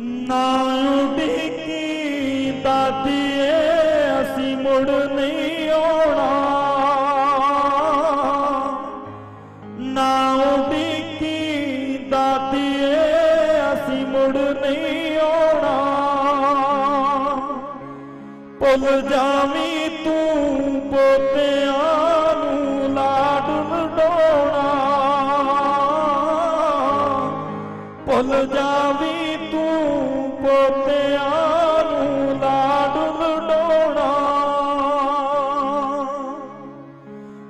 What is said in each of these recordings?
ਨਾ ਉਡੀਕੀ ਦਾਤੀਏ ਅਸੀਂ ਮੁੜ ਨਹੀਂ ਆਉਣਾ। ਨਾ ਉਡੀਕੀ ਦਾਤੀਏ ਅਸੀਂ ਮੁੜ ਨਹੀਂ ਆਉਣਾ। ਭੁੱਲ ਜਾਵੀਂ ਤੂੰ ਪੋਤਿਆਂ ਭੁੱਲ ਜਾਵੀਂ ਤੂੰ ਪੋਤਿਆਂ ਨੂੰ ਲਾਡ ਵਡਾਉਣਾ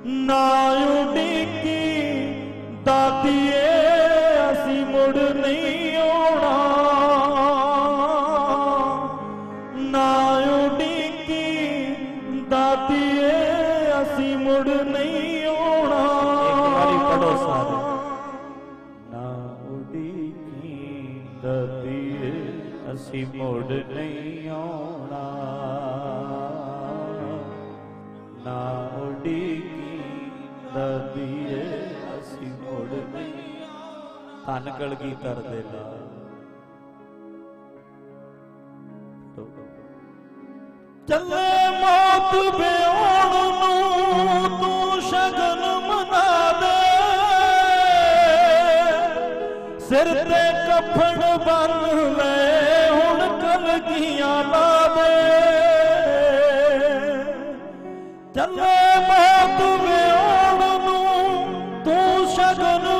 ਨਾ ਉਡੀਕੀ ਦਾਤੀਏ ਅਸੀਂ ਮੁੜ ਨਹੀਂ ਆਉਣਾ। ਨਾ ਉਡੀਕੀ ਦਾਤੀਏ ਅਸੀਂ ਮੁੜ ਨਹੀਂ ਆਉਣਾ। ਇੱਕ ਵਾਰੀ ਪੜ੍ਹੋ ਸਾਰੇ। ਨਾ ਉਡੀਕੀ ਦਾਤੀਏ ਅਸੀਂ ਮੁੜ ਨਹੀਂ ਆਉਣਾ। ਨਾ ਉਡੀਕੀ ਦਾਤੀਏ ਅਸੀਂ ਮੁੜ ਨਹੀਂ ਧੰਨ ਕਲਗੀਧਰ ਦੇ ਲਾਲ ਚੱਲੇ ਮੌਤ ਬਿਆਉਣ ਸਿਰ ਤੇ ਕਫਨ ਬੰਨ ਲੈ, ਹੁਣ ਕਲਗੀਆਂ ਲਾ ਦੇ ਚੱਲੇ ਮੌਤ ਬਿਆਉਣ ਨੂੰ, ਤੂੰ ਸ਼ਗਨ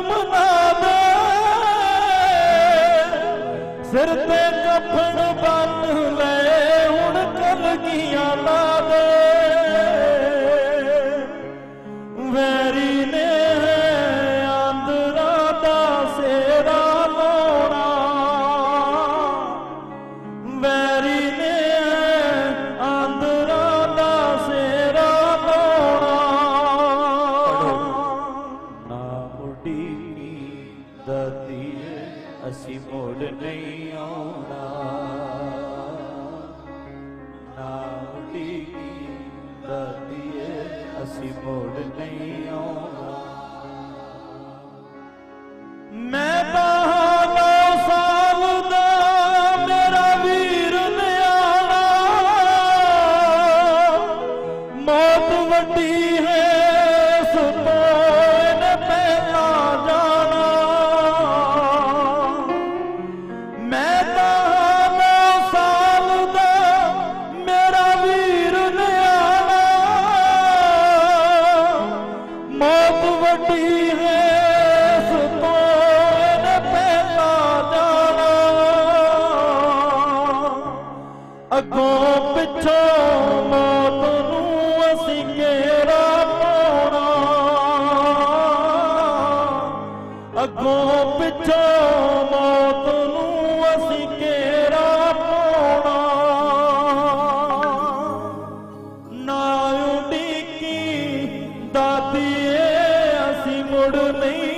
ਮੈਂ ਤਾਂ ਨੌ ਸਾਲ ਦਾ ਮੇਰਾ ਵੀਰ ਨਿਆਣਾ। ਮੌਤ ਵੱਡੀ ਹੈ ਅਸੀਂ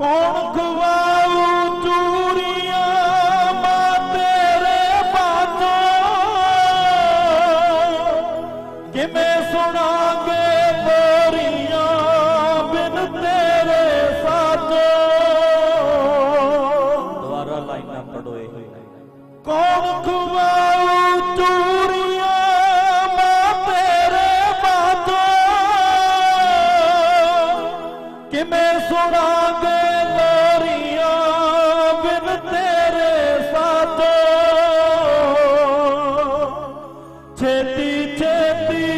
ਕੌਣ ਖਵਾਉ ਚੂਰੀਆਂ ਮਾਂ ਤੇਰੇ ਬਾਤੋਂ ਕਿਵੇਂ ਸੁਣਾਂਗੇ ਬੋਰੀਆਂ ਬਿਨ ਤੇਰੇ ਸਾਥੋਂ? ਦੁਬਾਰਾ ਲਾਈਨਾਂ ਪੜੋ ਇਹ। ਕੌਣ ਖਵਾਉ ਚੂਰੀਆਂ ਮਾਂ ਤੇਰੇ ਬਾਤੋਂ ਕਿਵੇਂ ਸੁਣਾਂਗੇ চেতি চেতি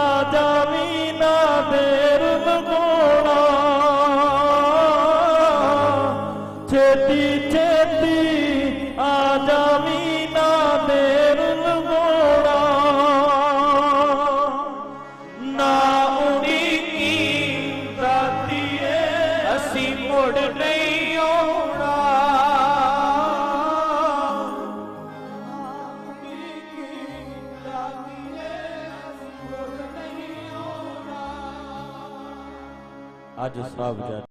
আজ আমি নাদের গোড়া চেতি চেতি না ਅੱਜ ਸਭ ਜਨ